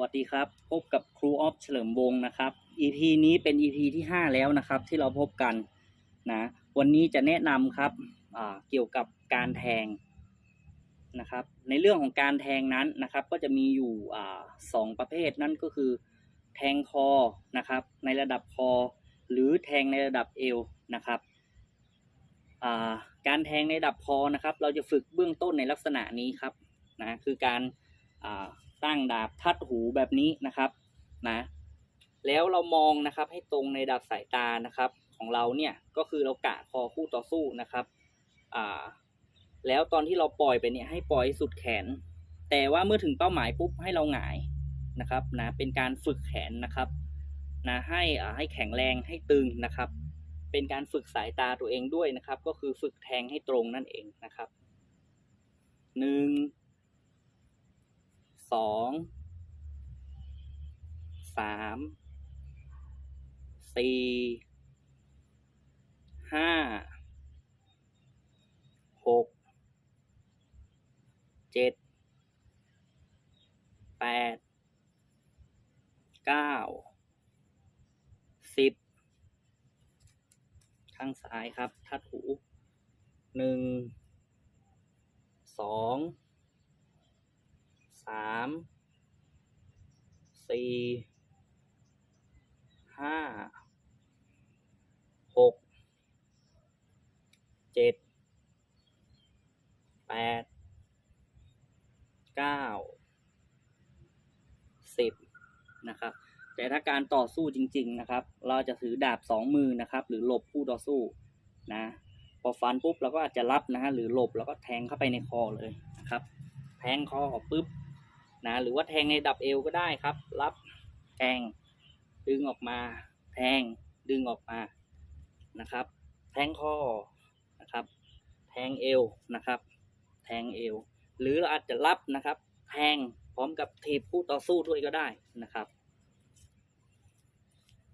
วัสดีครับ พบกับครูออฟเฉลิมวงศ์นะครับ EP นี้เป็น EP ที่ห้าแล้วนะครับ ที่เราพบกันนะ วันนี้จะแนะนำครับเกี่ยวกับการแทงนะครับ ในเรื่องของการแทงนั้นนะครับ ก็จะมีอยู่สองประเภทนั่นก็คือ แทงคอนะครับ ในระดับคอ หรือแทงในระดับเอวนะครับการแทงในระดับคอนะครับ เราจะฝึกเบื้องต้นในลักษณะนี้ครับนะคือการ ตั้งดาบทัดหูแบบนี้นะครับนะแล้วเรามองนะครับให้ตรงในดับสายตานะครับ ของเราเนี่ยก็คือเรากะคอคู่ต่อสู้นะครับอ่าแล้วตอนที่เราปล่อยไปเนี่ยให้ปล่อยให้สุดแขน แต่ว่าเมื่อถึงเป้าหมายปุ๊บให้เราหงายนะครับนะเป็นการฝึกแขนนะครับนะให้อ่าให้แข็งแรงให้ตึงนะครับ เป็นการฝึกสายตาตัวเองด้วยนะครับ ก็คือฝึกแทงให้ตรงนั่นเองนะครับหนึ่ง สองสามสี่ห้าหกเจ็ดแปดเก้าสิบข้างซ้ายครับทัดหูหนึ่งสอง สามสี่ห้าหกเจ็ดแปดเก้าสิบนะครับ แต่ถ้าการต่อสู้จริง ๆนะครับ เราจะถือดาบสองมือนะครับ หรือหลบคู่ต่อสู้นะพอฟันปุ๊บเราก็อาจจะรับนะฮะหรือหลบแล้วก็แทงเข้าไปในคอเลยนะครับ แทงคอปุ๊บ นะหรือว่าแทงในดับเอวก็ได้ครับ รับแทงดึงออกมา แทงดึงออกมานะครับ แทงคอนะครับ แทงเอวนะครับ แทงเอว หรือเราอาจจะรับนะครับ แทงพร้อมกับทีบคู่ต่อสู้ด้วยก็ได้นะครับ